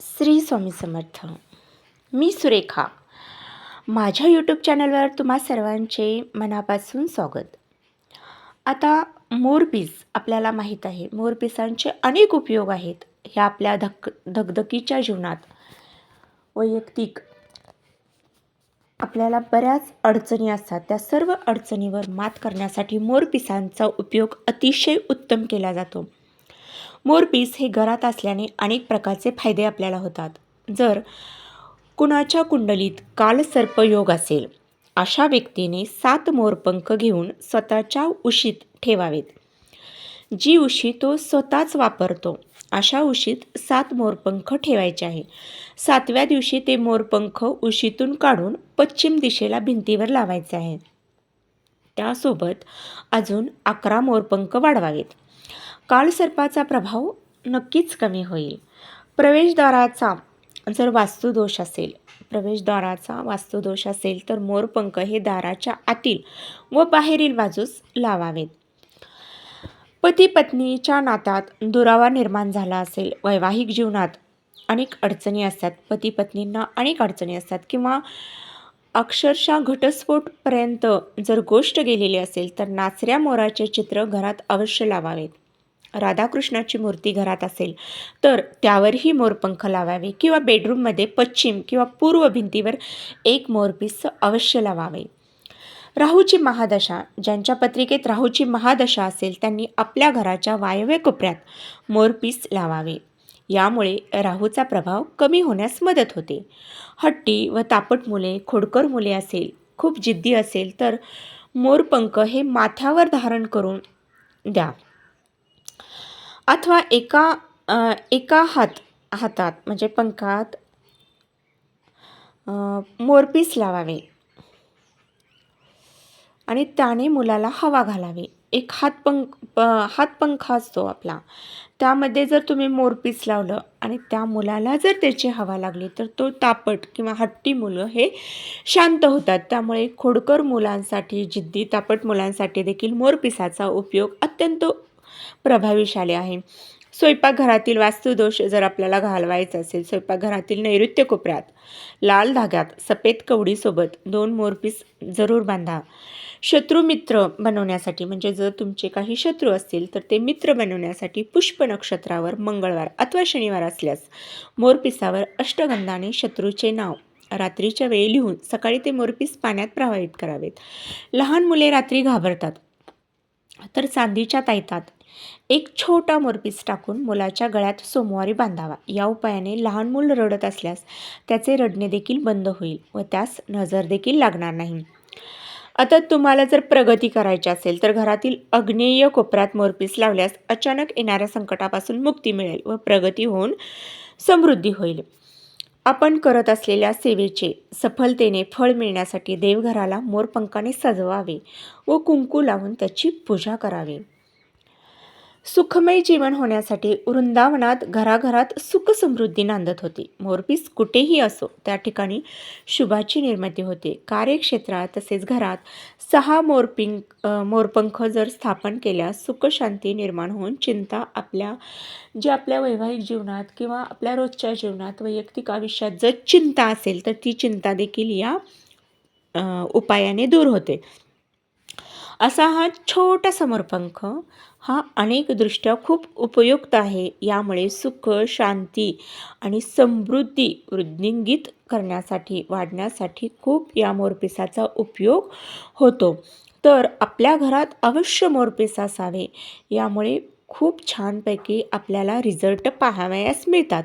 श्री स्वामी समर्थ. मी सुरेखा. माझ्या यूट्यूब चॅनलवर तुम्हा सर्वांचे मनापासून स्वागत. आता मोरपीस आपल्याला माहीत आहे. मोरपिसांचे अनेक उपयोग आहेत ह्या आपल्या धक धगधकीच्या जीवनात. वैयक्तिक आपल्याला बऱ्याच अडचणी असतात. त्या सर्व अडचणीवर मात करण्यासाठी मोरपिसांचा उपयोग अतिशय उत्तम केला जातो. मोरपीस हे घरात असल्याने अनेक प्रकारचे फायदे आपल्याला होतात. जर कुणाच्या कुंडलीत कालसर्पयोग असेल अशा व्यक्तीने सात मोरपंख घेऊन स्वतःच्या उशीत ठेवावेत. जी उशी तो स्वतःच वापरतो अशा उशीत सात मोरपंख ठेवायचे आहे. सातव्या दिवशी ते मोरपंख उशीतून काढून पश्चिम दिशेला भिंतीवर लावायचे आहे. त्यासोबत अजून अकरा मोरपंख वाढवावेत. काळसर्पाचा प्रभाव नक्कीच कमी होईल. प्रवेशद्वाराचा जर वास्तुदोष असेल प्रवेशद्वाराचा वास्तुदोष असेल तर मोरपंख हे दाराच्या आतील व बाहेरील बाजूस लावावेत. पती पत्नीच्या नात्यात दुरावा निर्माण झाला असेल वैवाहिक जीवनात अनेक अडचणी असतात. पती पत्नींना अनेक अडचणी असतात किंवा अक्षरशः घटस्फोटपर्यंत जर गोष्ट गेलेली असेल तर नाचऱ्या मोराचे चित्र घरात अवश्य लावावेत. राधाकृष्णाची मूर्ती घरात असेल तर त्यावरही मोरपंख लावावे किंवा बेडरूममध्ये पश्चिम किंवा पूर्व भिंतीवर एक मोरपीस अवश्य लावावे. राहूची महादशा ज्यांच्या पत्रिकेत राहूची महादशा असेल त्यांनी आपल्या घराच्या वायव्य कोपऱ्यात मोरपीस लावावे. यामुळे राहूचा प्रभाव कमी होण्यास मदत होते. हट्टी व तापट मुले खोडकर मुले असेल खूप जिद्दी असेल तर मोरपंख हे माथ्यावर धारण करून द्या. अथवा एका एका हात हातात म्हणजे पंखात मोरपीस लावावे. आणि त्याने मुलाला हवा घालावी. एक हातपंख प हातपंखा असतो आपला. त्यामध्ये जर तुम्ही मोरपीस लावलं आणि त्या मुलाला जर त्याची हवा लागली तर तो तापट किंवा हट्टी मुलं हे शांत होतात. त्यामुळे खोडकर मुलांसाठी जिद्दी तापट मुलांसाठी देखील मोरपिसाचा उपयोग अत्यंत प्रभावीशाली आहे. स्वयंपाकघरातील वास्तुदोष जर आपल्याला घालवायचा असेल स्वयंपाकघरातील नैऋत्य कोपऱ्यात लाल धाग्यात सफेद कवडीसोबत दोन मोरपीस जरूर बांधा. शत्रू मित्र बनवण्यासाठी म्हणजे जर तुमचे काही शत्रू असतील तर ते मित्र बनवण्यासाठी पुष्प नक्षत्रावर मंगळवार अथवा शनिवार असल्यास मोरपिसावर अष्टगंधाने शत्रूचे नाव रात्रीच्या वेळी लिहून सकाळी ते मोरपीस पाण्यात प्रवाहित करावेत. लहान मुले रात्री घाबरतात. तर चांदीच्या तायतात एक छोटा मोरपीस टाकून मुलाच्या गळ्यात सोमवारी बांधावा. या उपायाने लहान मूल रडत असल्यास त्याचे रडणे देखील बंद होईल व त्यास नजर देखील लागणार नाही. आता तुम्हाला जर प्रगती करायची असेल तर घरातील अग्नेय कोपऱ्यात मोरपीस लावल्यास अचानक येणाऱ्या संकटापासून मुक्ती मिळेल व प्रगती होऊन समृद्धी होईल. आपण करत असलेल्या सेवेचे सफलतेने फळ मिळण्यासाठी देवघराला मोरपंखाने सजवावे व कुंकू लावून त्याची पूजा करावी. सुखमय जीवन होण्यासाठी वृंदावनात घराघरात सुख समृद्धी नांदत होती. मोरपीस कुठेही असो त्या ठिकाणी शुभाची निर्मिती होते. कार्यक्षेत्रात तसेच घरात सहा मोरपिंक मोरपंख जर स्थापन केल्यास सुखशांती निर्माण होऊन चिंता आपल्या जी आपल्या वैवाहिक जीवनात किंवा आपल्या रोजच्या जीवनात वैयक्तिक आयुष्यात जर चिंता असेल तर ती चिंता देखील या उपायाने दूर होते. असा हा छोटा समरपंख हा अनेकदृष्ट्या खूप उपयुक्त आहे. यामुळे सुख शांती आणि समृद्धी वृद्धिंगित करण्यासाठी वाढण्यासाठी खूप या मोरपिसाचा उपयोग होतो. तर आपल्या घरात अवश्य मोरपिस असावे. यामुळे खूप छानपैकी आपल्याला रिझल्ट पाहावयास मिळतात.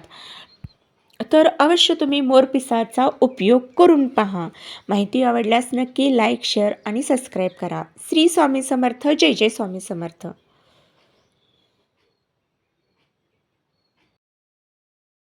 तर अवश्य तुम्ही मोरपिसाचा उपयोग करून पहा. माहिती आवडल्यास नक्की लाईक शेअर आणि सबस्क्राईब करा. श्री स्वामी समर्थ. जय जय स्वामी समर्थ.